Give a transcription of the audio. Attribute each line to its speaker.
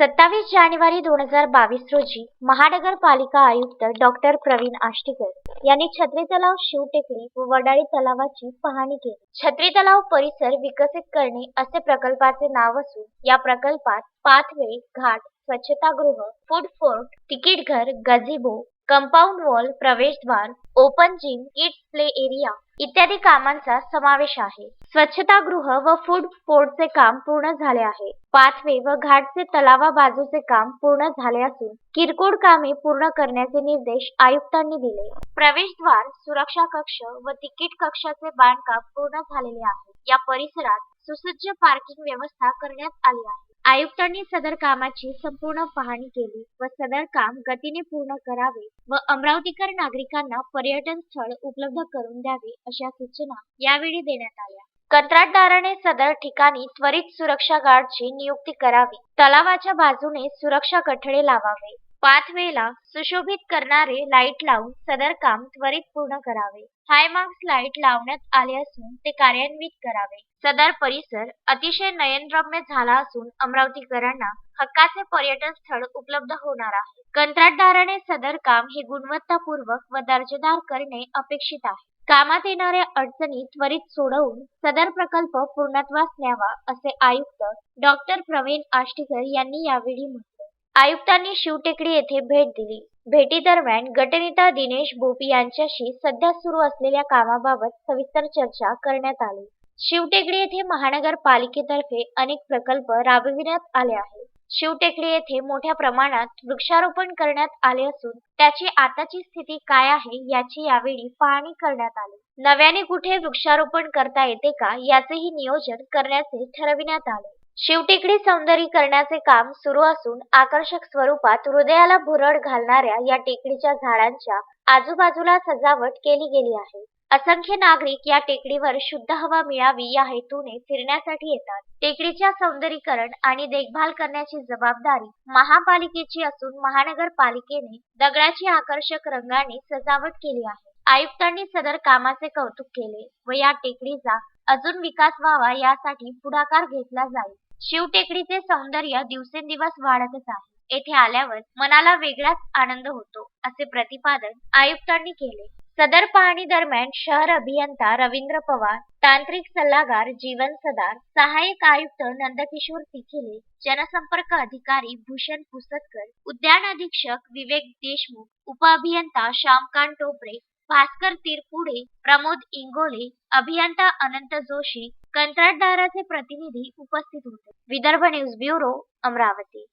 Speaker 1: सत्तावीस जानेवारी दोन हजार बावीस रोजी महानगरपालिका आयुक्त डॉक्टर प्रवीण आष्टीकर यांनी छत्री तलाव शिवटेकडी व वडाळी तलावाची पाहणी केली. छत्री तलाव परिसर विकसित करणे असे प्रकल्पाचे नाव असून या प्रकल्पात पाथवे घाट स्वच्छतागृह फूड फोर्ट तिकीट घर गझिबो कंपाऊंड वॉल प्रवेशद्वार open gym kids play area इत्यादी कामांचा समावेश आहे. स्वच्छतागृह व फूड फोर्टचे काम पूर्ण झाले आहे. पाथवे व घाटचे तलावा बाजूचे काम पूर्ण झाले असून किरकोळ कामे पूर्ण करण्याचे निर्देश आयुक्तांनी दिले. प्रवेशद्वार सुरक्षा कक्ष व तिकीट कक्षाचे बांधकाम पूर्ण झालेले आहे. या परिसरात सुसज्ज पार्किंग व्यवस्था करण्यात आली आहे. आयुक्तांनी सदर कामाची संपूर्ण पाहणी केली व सदर काम गतीने पूर्ण करावे व अमरावतीकर नागरिकांना पर्यटन स्थळ उपलब्ध करून द्यावे अशा सूचना यावेळी देण्यात आल्या. कंत्राटदाराने सदर ठिकाणी त्वरित सुरक्षा गार्डची नियुक्ती करावी. तलावाच्या बाजूने सुरक्षा कठडे लावावे. पाथवेला सुशोभित करणारे लाइट लावून सदर काम त्वरित पूर्ण करावे. हाय मार्क्स लाइट लावण्यात आले असून ते कार्यान्वित करावे. सदर परिसर अतिशय नयनरम्य झाला असून अमरावतीकरांना हक्काचे पर्यटन स्थळ उपलब्ध होणार आहे. कंत्राटदाराने सदर काम हे गुणवत्तापूर्वक व दर्जेदार करणे अपेक्षित आहे. कामात येणाऱ्या अडचणी त्वरित सोडवून सदर प्रकल्प पूर्णत्वास न्यावा असे आयुक्त डॉक्टर प्रवीण आष्टीकर यांनी यावेळी म्हटले. आयुक्तांनी शिवटेकडी येथे भेट दिली. भेटी दरम्यान गटनेता दिनेश बोपी यांच्याशी सध्या सुरू असलेल्या कामाबाबत सविस्तर चर्चा करण्यात आली. शिवटेकडी येथे महानगरपालिकेतर्फे अनेक प्रकल्प राबविण्यात आले आहेत. शिवटेकडी येथे मोठ्या प्रमाणात वृक्षारोपण करण्यात आले असून त्याची आताची स्थिती काय आहे याची यावेळी पाहणी करण्यात आली. नव्याने कुठे वृक्षारोपण करता येते का याचेही नियोजन करण्याचे ठरविण्यात आले. शिवटेकडी सौंदर्यीकरणाचे काम सुरू असून आकर्षक स्वरूपात हृदयाला भुरळ घालणाऱ्या या टेकडीच्या झाडांच्या आजूबाजूला सजावट केली गेली आहे. असंख्य नागरिक या टेकडीवर शुद्ध हवा मिळावी या हेतूने फिरण्यासाठी येतात. टेकडीच्या सौंदर्यीकरण आणि देखभाल करण्याची जबाबदारी महापालिकेची असून महानगरपालिकेने दगडाची आकर्षक रंगाने सजावट केली आहे. आयुक्तांनी सदर कामाचे कौतुक केले व या टेकडीचा अजून विकास व्हावा यासाठी पुढाकार घेतला जाईल. शिवटेकडीचे सौंदर्य दिवसेंदिवस वाढतच आहे. येथे आल्यावर मनाला वेगळाच आनंद होतो असे प्रतिपादन आयुक्तांनी केले. सदर पाहणी दरम्यान शहर अभियंता रवींद्र पवार तांत्रिक सल्लागार जीवन सदार सहाय्यक आयुक्त नंदकिशोर तिखिले जनसंपर्क अधिकारी भूषण पुसतकर उद्यान अधीक्षक विवेक देशमुख उपअभियंता श्यामकांत टोपरे भास्कर तिरपुडे प्रमोद इंगोले अभियंता अनंत जोशी कंत्राटदाराचे प्रतिनिधी उपस्थित होते. Vidarbha news bureau Amravati.